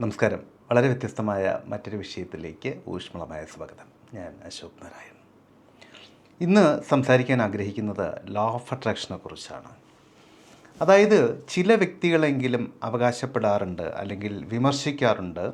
നമസ്കാരം. വളരെ വ്യത്യസ്തമായ മറ്റൊരു വിഷയത്തിലേക്ക് ഊഷ്മളമായ സ്വാഗതം. ഞാൻ അശോക് നാരായൺ. ഇന്ന് സംസാരിക്കാൻ ആഗ്രഹിക്കുന്നത് ലോ ഓഫ് അട്രാക്ഷനെ കുറിച്ചാണ്. അതായത് ചില വ്യക്തികളെങ്കിലും അവകാശപ്പെടാറുണ്ട് അല്ലെങ്കിൽ വിമർശിക്കാറുണ്ട്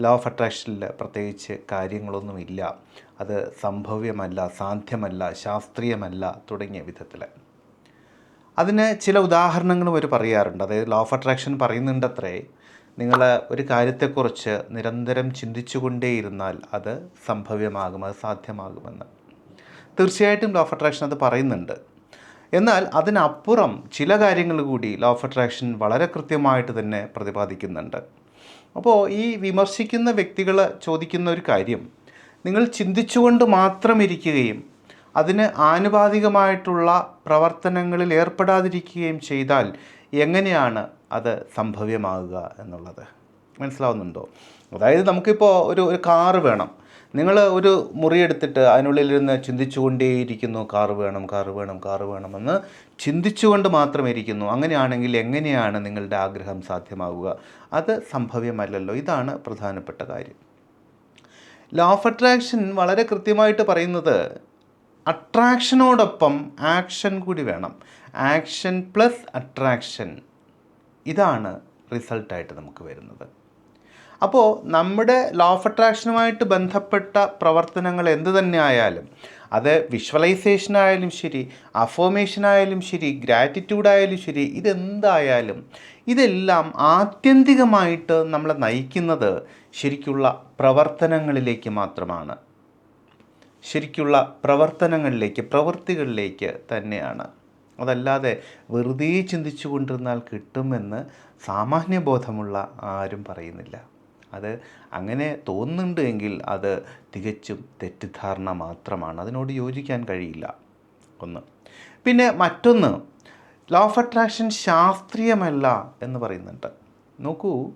ലോ ഓഫ് അട്രാക്ഷനിൽ പ്രത്യേകിച്ച് കാര്യങ്ങളൊന്നുമില്ല അത് സംഭവ്യമല്ല സാധ്യമല്ല ശാസ്ത്രീയമല്ല തുടങ്ങിയ വിധത്തിൽ അതിന് ചില ഉദാഹരണങ്ങളും അവർ പറയാറുണ്ട്. അതായത് ലോ ഓഫ് അട്രാക്ഷൻ പറയുന്നുണ്ടത്രേ നിങ്ങൾ ഒരു കാര്യത്തെക്കുറിച്ച് നിരന്തരം ചിന്തിച്ചുകൊണ്ടേയിരുന്നാൽ അത് സംഭവ്യമാകും അത് സാധ്യമാകുമെന്ന്. തീർച്ചയായിട്ടും ലോ ഓഫ് അട്രാക്ഷൻ അത് പറയുന്നുണ്ട്. എന്നാൽ അതിനപ്പുറം ചില കാര്യങ്ങൾ കൂടി ലോ ഓഫ് അട്രാക്ഷൻ വളരെ കൃത്യമായിട്ട് തന്നെ പ്രതിപാദിക്കുന്നുണ്ട്. അപ്പോൾ ഈ വിമർശിക്കുന്ന വ്യക്തികൾ ചോദിക്കുന്ന ഒരു കാര്യം നിങ്ങൾ ചിന്തിച്ചുകൊണ്ട് മാത്രം ഇരിക്കുകയും അതിന് ആനുപാതികമായിട്ടുള്ള പ്രവർത്തനങ്ങളിൽ ഏർപ്പെടാതിരിക്കുകയും ചെയ്താൽ എങ്ങനെയാണ് അത് സംഭവ്യമാകുക എന്നുള്ളത്. മനസ്സിലാവുന്നുണ്ടോ? അതായത് നമുക്കിപ്പോൾ ഒരു ഒരു കാറ് വേണം. നിങ്ങൾ ഒരു മുറിയെടുത്തിട്ട് അതിനുള്ളിലിരുന്ന് ചിന്തിച്ചുകൊണ്ടേയിരിക്കുന്നു കാറ് വേണം കാറ് വേണം കാറ് വേണമെന്ന് ചിന്തിച്ചുകൊണ്ട് മാത്രം ഇരിക്കുന്നു അങ്ങനെയാണെങ്കിൽ എങ്ങനെയാണ് നിങ്ങളുടെ ആഗ്രഹം സാധ്യമാകുക അത് സംഭവ്യമല്ലല്ലോ. ഇതാണ് പ്രധാനപ്പെട്ട കാര്യം. ലോ ഓഫ് അട്രാക്ഷൻ വളരെ കൃത്യമായിട്ട് പറയുന്നത് അട്രാക്ഷനോടൊപ്പം ആക്ഷൻ കൂടി വേണം. ആക്ഷൻ പ്ലസ് അട്രാക്ഷൻ ഇതാണ് റിസൾട്ടായിട്ട് നമുക്ക് വരുന്നത്. അപ്പോൾ നമ്മുടെ ലോ ഓഫ് അട്രാക്ഷനുമായിട്ട് ബന്ധപ്പെട്ട പ്രവർത്തനങ്ങൾ എന്ത് തന്നെ ആയാലും അത് വിഷ്വലൈസേഷൻ ആയാലും ശരി അഫോമേഷൻ ആയാലും ശരി ഗ്രാറ്റിറ്റ്യൂഡ് ആയാലും ശരി ഇതെന്തായാലും ഇതെല്ലാം ആത്യന്തികമായിട്ട് നമ്മളെ നയിക്കുന്നത് ശരിക്കുള്ള പ്രവർത്തനങ്ങളിലേക്ക് മാത്രമാണ്. ശരിക്കുള്ള പ്രവർത്തനങ്ങളിലേക്ക് പ്രവൃത്തികളിലേക്ക് തന്നെയാണ്. അതല്ലാതെ വെറുതെ ചിന്തിച്ചു കൊണ്ടിരുന്നാൽ കിട്ടുമെന്ന് സാമാന്യബോധമുള്ള ആരും പറയുന്നില്ല. അത് അങ്ങനെ തോന്നുന്നുണ്ട് എങ്കിൽ അത് തികച്ചും തെറ്റിദ്ധാരണ മാത്രമാണ്. അതിനോട് യോജിക്കാൻ കഴിയില്ല. ഒന്ന്. പിന്നെ മറ്റൊന്ന് ലോ ഓഫ് അട്രാക്ഷൻ ശാസ്ത്രീയമല്ല എന്ന് പറയുന്നുണ്ട്. നോക്കൂ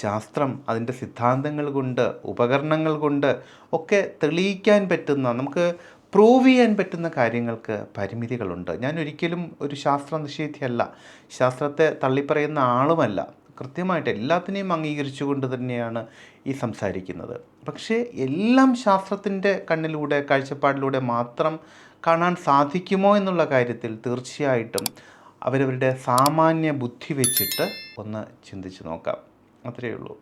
ശാസ്ത്രം അതിന്റെ സിദ്ധാന്തങ്ങൾ കൊണ്ട് ഉപകരണങ്ങൾ കൊണ്ട് ഒക്കെ തെളിയിക്കാൻ പറ്റുന്ന നമുക്ക് പ്രൂവ് ചെയ്യാൻ പറ്റുന്ന കാര്യങ്ങൾക്ക് പരിമിതികളുണ്ട്. ഞാൻ ഒരിക്കലും ഒരു ശാസ്ത്ര നിഷേധിയല്ല. ശാസ്ത്രത്തെ തള്ളിപ്പറയുന്ന ആളുമല്ല. കൃത്യമായിട്ട് എല്ലാത്തിനെയും അംഗീകരിച്ചുകൊണ്ട് തന്നെയാണ് ഈ സംസാരിക്കുന്നത്. പക്ഷേ എല്ലാം ശാസ്ത്രത്തിന്റെ കണ്ണിലൂടെ കാഴ്ചപ്പാടിലൂടെ മാത്രം കാണാൻ സാധിക്കുമോ എന്നുള്ള കാര്യത്തിൽ തീർച്ചയായിട്ടും അവരവരുടെ സാമാന്യ ബുദ്ധി വെച്ചിട്ട് ഒന്ന് ചിന്തിച്ച് നോക്കാം. അത്രയേ ഉള്ളൂ.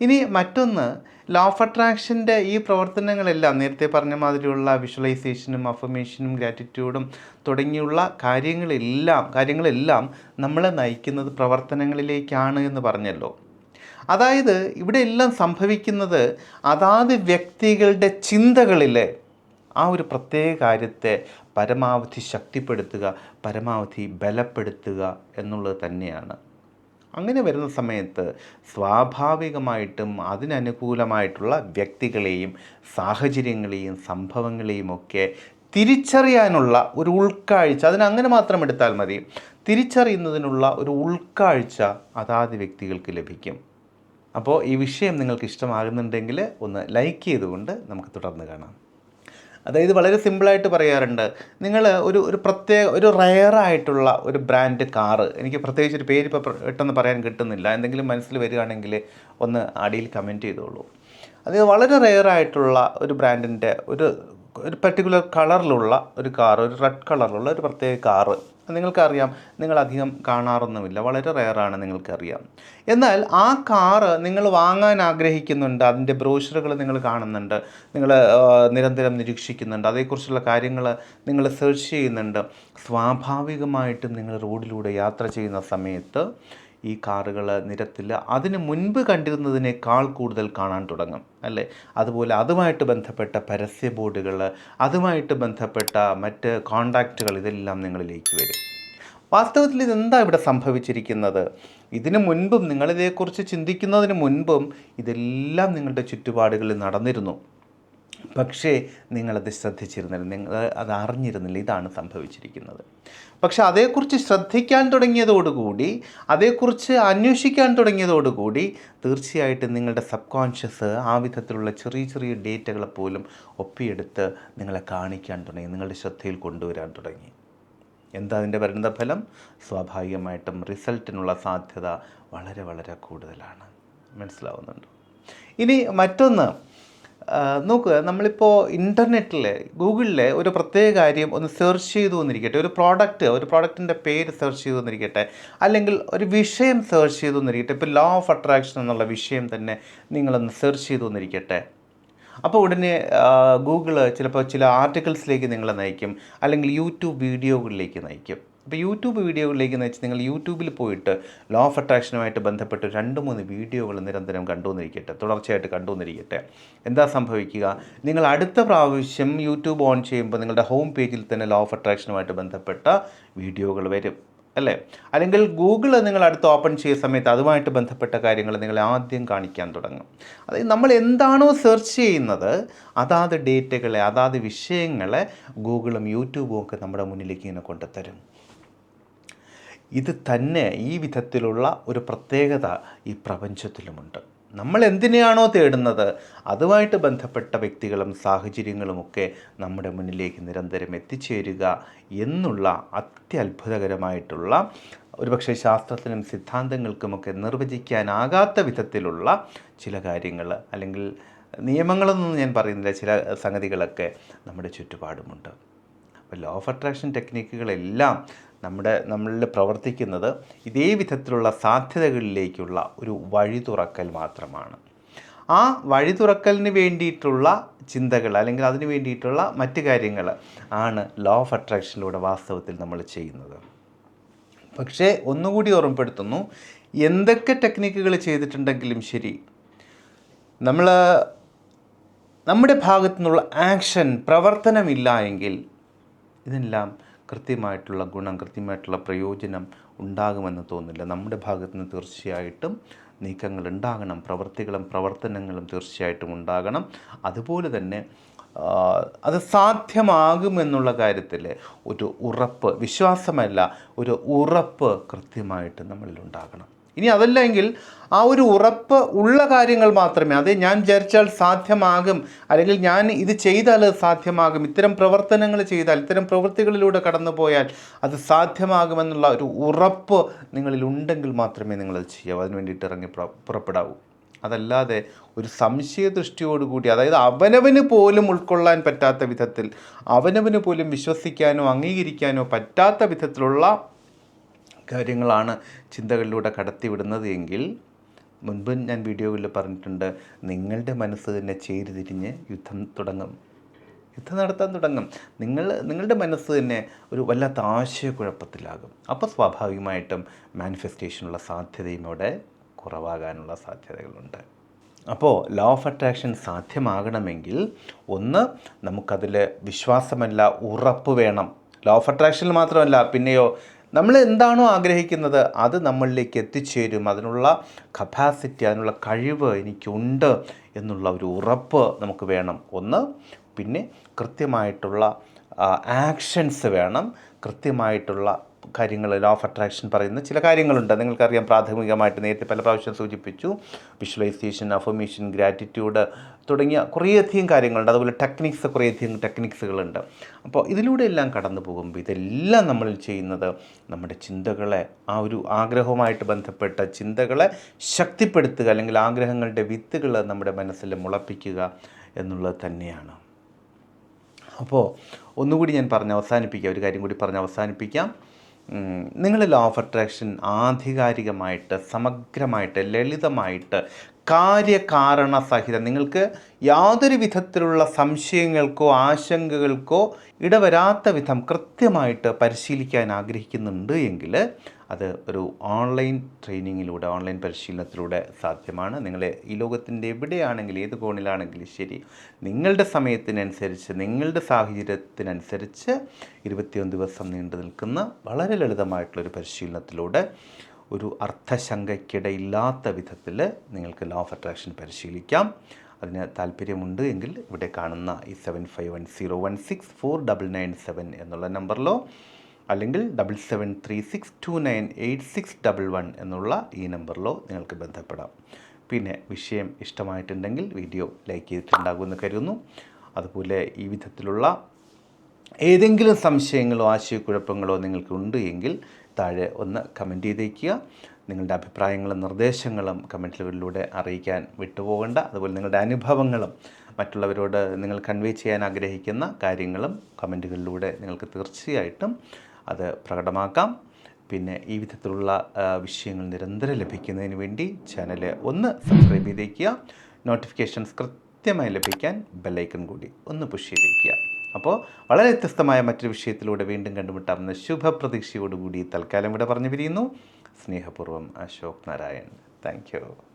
ഇനി മറ്റൊന്ന് ലോ ഓഫ് അട്രാക്ഷന്റെ ഈ പ്രവർത്തനങ്ങളെല്ലാം നേരത്തെ പറഞ്ഞ മാതിരിയുള്ള വിഷ്വലൈസേഷനും അഫർമേഷനും ഗ്രാറ്റിറ്റ്യൂഡും തുടങ്ങിയുള്ള കാര്യങ്ങളെല്ലാം കാര്യങ്ങളെല്ലാം നമ്മളെ നയിക്കുന്നത് പ്രവർത്തനങ്ങളിലേക്കാണ് എന്ന് പറഞ്ഞല്ലോ. അതായത് ഇവിടെ എല്ലാം സംഭവിക്കുന്നത് അതാത് വ്യക്തികളുടെ ചിന്തകളിലെ ആ ഒരു പ്രത്യേക കാര്യത്തെ പരമാവധി ശക്തിപ്പെടുത്തുക പരമാവധി ബലപ്പെടുത്തുക എന്നുള്ളത് തന്നെയാണ്. അങ്ങനെ വരുന്ന സമയത്ത് സ്വാഭാവികമായിട്ടും അതിനനുകൂലമായിട്ടുള്ള വ്യക്തികളെയും സാഹചര്യങ്ങളെയും സംഭവങ്ങളെയും ഒക്കെ തിരിച്ചറിയാനുള്ള ഒരു ഉൾക്കാഴ്ച അതിനങ്ങനെ മാത്രം എടുത്താൽ മതി. തിരിച്ചറിയുന്നതിനുള്ള ഒരു ഉൾക്കാഴ്ച അതാത് വ്യക്തികൾക്ക് ലഭിക്കും. അപ്പോൾ ഈ വിഷയം നിങ്ങൾക്ക് ഇഷ്ടമാകുന്നുണ്ടെങ്കിൽ ഒന്ന് ലൈക്ക് ചെയ്തുകൊണ്ട് നമുക്ക് തുടർന്ന് കാണാം. അതായത് വളരെ സിമ്പിളായിട്ട് പറയാറുണ്ട്. നിങ്ങൾ ഒരു ഒരു പ്രത്യേക ഒരു റയറായിട്ടുള്ള ഒരു ബ്രാൻഡ് കാറ് എനിക്ക് പ്രത്യേകിച്ച് ഒരു പേര് ഇപ്പോൾ പെട്ടെന്ന് പറയാൻ കിട്ടുന്നില്ല. എന്തെങ്കിലും മനസ്സിൽ വരികയാണെങ്കിൽ ഒന്ന് അടിയിൽ കമന്റ് ചെയ്തോളൂ. അത് വളരെ റയറായിട്ടുള്ള ഒരു ബ്രാൻഡിന്റെ ഒരു ഒരു പർട്ടിക്കുലർ കളറിലുള്ള ഒരു കാർ ഒരു റെഡ് കളറിലുള്ള ഒരു പ്രത്യേക കാറ് നിങ്ങൾക്കറിയാം. നിങ്ങൾ അധികം കാണാറൊന്നുമില്ല. വളരെ റെയറാണ് നിങ്ങൾക്കറിയാം. എന്നാൽ ആ കാറ് നിങ്ങൾ വാങ്ങാൻ ആഗ്രഹിക്കുന്നുണ്ട്. അതിന്റെ ബ്രോഷറുകൾ നിങ്ങൾ കാണുന്നുണ്ട്. നിങ്ങൾ നിരന്തരം നിരീക്ഷിക്കുന്നുണ്ട്. അതേക്കുറിച്ചുള്ള കാര്യങ്ങൾ നിങ്ങൾ സെർച്ച് ചെയ്യുന്നുണ്ട്. സ്വാഭാവികമായിട്ടും നിങ്ങൾ റോഡിലൂടെ യാത്ര ചെയ്യുന്ന സമയത്ത് ഈ കാറുകൾ നിരത്തിൽ അതിന് മുൻപ് കണ്ടിരുന്നതിനേക്കാൾ കൂടുതൽ കാണാൻ തുടങ്ങും അല്ലേ? അതുപോലെ അതുമായിട്ട് ബന്ധപ്പെട്ട പരസ്യ ബോർഡുകൾ അതുമായിട്ട് ബന്ധപ്പെട്ട മറ്റ് കോണ്ടാക്റ്റുകൾ ഇതെല്ലാം നിങ്ങളിലേക്ക് വരും. വാസ്തവത്തിൽ ഇതെന്താ ഇവിടെ സംഭവിച്ചിരിക്കുന്നത്? ഇതിനു മുൻപും നിങ്ങളിതേക്കുറിച്ച് ചിന്തിക്കുന്നതിന് മുൻപും ഇതെല്ലാം നിങ്ങളുടെ ചുറ്റുപാടുകളിൽ നടന്നിരുന്നു. പക്ഷേ നിങ്ങളത് ശ്രദ്ധിച്ചിരുന്നില്ല. നിങ്ങൾ അത് അറിഞ്ഞിരുന്നില്ല. ഇതാണ് സംഭവിച്ചിരിക്കുന്നത്. പക്ഷെ അതേക്കുറിച്ച് ശ്രദ്ധിക്കാൻ തുടങ്ങിയതോടുകൂടി അതേക്കുറിച്ച് അന്വേഷിക്കാൻ തുടങ്ങിയതോടുകൂടി തീർച്ചയായിട്ടും നിങ്ങളുടെ സബ് കോൺഷ്യസ് ആ വിധത്തിലുള്ള ചെറിയ ചെറിയ ഡേറ്റകളെ പോലും ഒപ്പിയെടുത്ത് നിങ്ങളെ കാണിക്കാൻ തുടങ്ങി. നിങ്ങളുടെ ശ്രദ്ധയിൽ കൊണ്ടുവരാൻ തുടങ്ങി. എന്താ അതിന്റെ പരിണിതഫലം? സ്വാഭാവികമായിട്ടും റിസൾട്ടിനുള്ള സാധ്യത വളരെ വളരെ കൂടുതലാണ്. മനസ്സിലാവുന്നുണ്ട്? ഇനി മറ്റൊന്ന് നോക്കുക നമ്മളിപ്പോൾ ഇന്റർനെറ്റിൽ ഗൂഗിളിൽ ഒരു പ്രത്യേക കാര്യം ഒന്ന് സെർച്ച് ചെയ്തു എന്നിരിക്കട്ടെ ഒരു പ്രോഡക്റ്റ് ഒരു പ്രോഡക്റ്റിന്റെ പേര് സെർച്ച് ചെയ്തു എന്നിരിക്കട്ടെ അല്ലെങ്കിൽ ഒരു വിഷയം സെർച്ച് ചെയ്തു എന്നിരിക്കട്ടെ ഇപ്പോൾ ലോ ഓഫ് അട്രാക്ഷൻ എന്നുള്ള വിഷയം തന്നെ നിങ്ങളൊന്ന് സെർച്ച് ചെയ്തു എന്നിരിക്കട്ടെ അപ്പോൾ ഉടനെ ഗൂഗിൾ ചിലപ്പോൾ ചില ആർട്ടിക്കിൾസിലേക്ക് നിങ്ങളെ നയിക്കും. അല്ലെങ്കിൽ യൂട്യൂബ് വീഡിയോകളിലേക്ക് നയിക്കും. ഇപ്പോൾ യൂട്യൂബ് വീഡിയോകളിലേക്ക് എന്ന് വെച്ചാൽ നിങ്ങൾ യൂട്യൂബിൽ പോയിട്ട് ലോ ഓഫ് അട്രാക്ഷനുമായിട്ട് ബന്ധപ്പെട്ട് രണ്ട് മൂന്ന് വീഡിയോകൾ നിരന്തരം കണ്ടുവന്നിരിക്കട്ടെ. തുടർച്ചയായിട്ട് കണ്ടുവന്നിരിക്കട്ടെ. എന്താ സംഭവിക്കുക? നിങ്ങൾ അടുത്ത പ്രാവശ്യം യൂട്യൂബ് ഓൺ ചെയ്യുമ്പോൾ നിങ്ങളുടെ ഹോം പേജിൽ തന്നെ ലോ ഓഫ് അട്രാക്ഷനുമായിട്ട് ബന്ധപ്പെട്ട വീഡിയോകൾ വരും. അല്ലേ? അല്ലെങ്കിൽ ഗൂഗിൾ നിങ്ങൾ അടുത്ത് ഓപ്പൺ ചെയ്യുന്ന സമയത്ത് അതുമായിട്ട് ബന്ധപ്പെട്ട കാര്യങ്ങൾ നിങ്ങൾ ആദ്യം കാണിക്കാൻ തുടങ്ങും. അതായത് നമ്മൾ എന്താണോ സെർച്ച് ചെയ്യുന്നത് അതാത് ഡേറ്റകളെ അതാത് വിഷയങ്ങളെ ഗൂഗിളും യൂട്യൂബും ഒക്കെ നമ്മുടെ മുന്നിലേക്ക് ഇങ്ങനെ കൊണ്ടുതരും ഇത് തന്നെ ഈ വിധത്തിലുള്ള ഒരു പ്രത്യേകത ഈ പ്രപഞ്ചത്തിലുമുണ്ട്. നമ്മൾ എന്തിനെയാണോ തേടുന്നത് അതുമായിട്ട് ബന്ധപ്പെട്ട വ്യക്തികളും സാഹചര്യങ്ങളുമൊക്കെ നമ്മുടെ മുന്നിലേക്ക് നിരന്തരം എത്തിച്ചേരുക എന്നുള്ള അത്യത്ഭുതകരമായിട്ടുള്ള ഒരുപക്ഷെ ശാസ്ത്രത്തിനും സിദ്ധാന്തങ്ങൾക്കുമൊക്കെ നിർവചിക്കാനാകാത്ത വിധത്തിലുള്ള ചില കാര്യങ്ങൾ അല്ലെങ്കിൽ നിയമങ്ങളെന്നൊന്നും ഞാൻ പറയുന്നില്ല ചില സംഗതികളൊക്കെ നമ്മുടെ ചുറ്റുപാടുമുണ്ട്. അപ്പോൾ ലോ ഓഫ് അട്രാക്ഷൻ ടെക്നിക്കുകളെല്ലാം നമ്മുടെ നമ്മളിൽ പ്രവർത്തിക്കുന്നത് ഇതേ വിധത്തിലുള്ള സാധ്യതകളിലേക്കുള്ള ഒരു വഴി തുറക്കൽ മാത്രമാണ്. ആ വഴി തുറക്കലിന് വേണ്ടിയിട്ടുള്ള ചിന്തകൾ അല്ലെങ്കിൽ അതിന് വേണ്ടിയിട്ടുള്ള മറ്റ് കാര്യങ്ങൾ ആണ് ലോ ഓഫ് അട്രാക്ഷനിലൂടെ വാസ്തവത്തിൽ നമ്മൾ ചെയ്യുന്നത്. പക്ഷേ ഒന്നുകൂടി ഓർമ്മപ്പെടുത്തുന്നു എന്തൊക്കെ ടെക്നിക്കുകൾ ചെയ്തിട്ടുണ്ടെങ്കിലും ശരി നമ്മൾ നമ്മുടെ ഭാഗത്തു നിന്നുള്ള ആക്ഷൻ പ്രവർത്തനമില്ല എങ്കിൽ ഇതെല്ലാം കൃത്യമായിട്ടുള്ള ഗുണം കൃത്യമായിട്ടുള്ള പ്രയോജനം ഉണ്ടാകുമെന്ന് തോന്നുന്നില്ല. നമ്മുടെ ഭാഗത്തു നിന്ന് തീർച്ചയായിട്ടും നീക്കങ്ങൾ ഉണ്ടാകണം. പ്രവൃത്തികളും പ്രവർത്തനങ്ങളും തീർച്ചയായിട്ടും ഉണ്ടാകണം. അതുപോലെ തന്നെ അത് സാധ്യമാകുമെന്നുള്ള കാര്യത്തിൽ ഒരു ഉറപ്പ് വിശ്വാസമല്ല ഒരു ഉറപ്പ് കൃത്യമായിട്ട് നമ്മളിൽ ഉണ്ടാകണം. ഇനി അതല്ലെങ്കിൽ ആ ഒരു ഉറപ്പ് ഉള്ള കാര്യങ്ങൾ മാത്രമേ അത് ഞാൻ വിചാരിച്ചാൽ സാധ്യമാകും അല്ലെങ്കിൽ ഞാൻ ഇത് ചെയ്താൽ അത് സാധ്യമാകും ഇത്തരം പ്രവർത്തനങ്ങൾ ചെയ്താൽ ഇത്തരം പ്രവൃത്തികളിലൂടെ കടന്നു പോയാൽ അത് സാധ്യമാകുമെന്നുള്ള ഒരു ഉറപ്പ് നിങ്ങളിൽ ഉണ്ടെങ്കിൽ മാത്രമേ നിങ്ങളത് ചെയ്യാവൂ. അതിന് വേണ്ടിയിട്ട് ഇറങ്ങി പുറ- പുറപ്പെടാവൂ. അതല്ലാതെ ഒരു സംശയദൃഷ്ടിയോടുകൂടി അതായത് അവനവന് പോലും ഉൾക്കൊള്ളാൻ പറ്റാത്ത വിധത്തിൽ അവനവന് പോലും വിശ്വസിക്കാനോ അംഗീകരിക്കാനോ പറ്റാത്ത വിധത്തിലുള്ള കാര്യങ്ങളാണ് ചിന്തകളിലൂടെ കടത്തിവിടുന്നത് എങ്കിൽ മുൻപ് ഞാൻ വീഡിയോയിൽ പറഞ്ഞിട്ടുണ്ട് നിങ്ങളുടെ മനസ്സ് തന്നെ ചേരിതിരിഞ്ഞ് യുദ്ധം തുടങ്ങും. യുദ്ധം നടത്താൻ തുടങ്ങും. നിങ്ങൾ നിങ്ങളുടെ മനസ്സ് തന്നെ ഒരു വല്ലാത്ത ആശയക്കുഴപ്പത്തിലാകും. അപ്പോൾ സ്വാഭാവികമായിട്ടും മാനിഫെസ്റ്റേഷനുള്ള സാധ്യതയും അവിടെ കുറവാകാനുള്ള സാധ്യതകളുണ്ട്. അപ്പോൾ ലോ ഓഫ് അട്രാക്ഷൻ സാധ്യമാകണമെങ്കിൽ ഒന്ന് നമുക്കതിൽ വിശ്വാസമല്ല ഉറപ്പ് വേണം. ലോ ഓഫ് അട്രാക്ഷനിൽ മാത്രമല്ല പിന്നെയോ നമ്മൾ എന്താണോ ആഗ്രഹിക്കുന്നത് അത് നമ്മളിലേക്ക് എത്തിച്ചേരും. അതിനുള്ള കപ്പാസിറ്റി അതിനുള്ള കഴിവ് എനിക്കുണ്ട് എന്നുള്ള ഒരു ഉറപ്പ് നമുക്ക് വേണം. ഒന്ന് പിന്നെ കൃത്യമായിട്ടുള്ള ആക്ഷൻസ് വേണം. കൃത്യമായിട്ടുള്ള കാര്യങ്ങൾ ലോ ഓഫ് അട്രാക്ഷൻ പറയുന്ന ചില കാര്യങ്ങളുണ്ട്. നിങ്ങൾക്കറിയാം പ്രാഥമികമായിട്ട് നേരത്തെ പല പ്രാവശ്യം സൂചിപ്പിച്ചു വിഷ്വലൈസേഷൻ അഫർമേഷൻ ഗ്രാറ്റിറ്റ്യൂഡ് തുടങ്ങിയ കുറേയധികം കാര്യങ്ങളുണ്ട്. അതുപോലെ ടെക്നിക്സ് കുറേയധികം ടെക്നിക്സുകളുണ്ട് അപ്പോൾ ഇതിലൂടെ എല്ലാം കടന്നു പോകുമ്പോൾ ഇതെല്ലാം നമ്മൾ ചെയ്യുന്നത് നമ്മുടെ ചിന്തകളെ ആ ഒരു ആഗ്രഹവുമായിട്ട് ബന്ധപ്പെട്ട ചിന്തകളെ ശക്തിപ്പെടുത്തുക അല്ലെങ്കിൽ ആഗ്രഹങ്ങളുടെ വിത്തുകൾ നമ്മുടെ മനസ്സിൽ മുളപ്പിക്കുക എന്നുള്ളത് തന്നെയാണ്. അപ്പോൾ ഒന്നുകൂടി ഞാൻ പറഞ്ഞ് അവസാനിപ്പിക്കാം. ഒരു കാര്യം കൂടി പറഞ്ഞ് അവസാനിപ്പിക്കാം. നിങ്ങൾ ലോ ഓഫ് അട്രാക്ഷൻ ആധികാരികമായിട്ട് സമഗ്രമായിട്ട് ലളിതമായിട്ട് കാര്യകാരണ സഹിതം നിങ്ങൾക്ക് യാതൊരു വിധത്തിലുള്ള സംശയങ്ങൾക്കോ ആശങ്കകൾക്കോ ഇടവരാത്ത വിധം കൃത്യമായിട്ട് പരിശീലിക്കാൻ ആഗ്രഹിക്കുന്നുണ്ട് എങ്കിൽ അത് ഒരു ഓൺലൈൻ ട്രെയിനിങ്ങിലൂടെ ഓൺലൈൻ പരിശീലനത്തിലൂടെ സാധ്യമാണ്. നിങ്ങൾ ഈ ലോകത്തിന്റെ എവിടെയാണെങ്കിലും ഏത് കോണിലാണെങ്കിലും ശരി നിങ്ങളുടെ സമയത്തിനനുസരിച്ച് നിങ്ങളുടെ സാഹചര്യത്തിനനുസരിച്ച് ഇരുപത്തിയൊന്ന് ദിവസം നീണ്ടു നിൽക്കുന്ന വളരെ ലളിതമായിട്ടുള്ളൊരു പരിശീലനത്തിലൂടെ ഒരു അർത്ഥശങ്കയ്ക്കിടയില്ലാത്ത വിധത്തിൽ നിങ്ങൾക്ക് ലോ ഓഫ് അട്രാക്ഷൻ പരിശീലിക്കാം. അതിന് താല്പര്യമുണ്ട് എങ്കിൽ ഇവിടെ കാണുന്ന ഈ seven five one zero one six four double nine seven എന്നുള്ള നമ്പറിലോ അല്ലെങ്കിൽ double seven three six two nine eight six double one എന്നുള്ള ഈ നമ്പറിലോ നിങ്ങൾക്ക് ബന്ധപ്പെടാം. പിന്നെ വിഷയം ഇഷ്ടമായിട്ടുണ്ടെങ്കിൽ വീഡിയോ ലൈക്ക് ചെയ്തിട്ടുണ്ടാകുമെന്ന് കരുതുന്നു. അതുപോലെ ഈ വിധത്തിലുള്ള ഏതെങ്കിലും സംശയങ്ങളോ ആശയക്കുഴപ്പങ്ങളോ നിങ്ങൾക്കുണ്ട് എങ്കിൽ താഴെ ഒന്ന് കമന്റ് ചെയ്തേക്കുക. നിങ്ങളുടെ അഭിപ്രായങ്ങളും നിർദ്ദേശങ്ങളും കമന്റുകളിലൂടെ അറിയിക്കാൻ വിട്ടുപോകണ്ട. അതുപോലെ നിങ്ങളുടെ അനുഭവങ്ങളും മറ്റുള്ളവരോട് നിങ്ങൾ കൺവേ ചെയ്യാൻ ആഗ്രഹിക്കുന്ന കാര്യങ്ങളും കമന്റുകളിലൂടെ നിങ്ങൾക്ക് തീർച്ചയായിട്ടും അത് പ്രകടമാക്കാം. പിന്നെ ഈ വിധത്തിലുള്ള വിഷയങ്ങൾ നിരന്തരം ലഭിക്കുന്നതിന് വേണ്ടി ചാനൽ ഒന്ന് സബ്സ്ക്രൈബ് ചെയ്തേക്കുക. നോട്ടിഫിക്കേഷൻസ് കൃത്യമായി ലഭിക്കാൻ ബെല്ലൈക്കൺ കൂടി ഒന്ന് പുഷ് ചെയ്തേക്കുക. അപ്പോൾ വളരെ വ്യത്യസ്തമായ മറ്റൊരു വിഷയത്തിലൂടെ വീണ്ടും കണ്ടുമുട്ടാമെന്ന ശുഭപ്രതീക്ഷയോടുകൂടി തൽക്കാലം ഇവിടെ പറഞ്ഞു പിരിയുന്നു സ്നേഹപൂർവം അശോക് നാരായൺ. താങ്ക്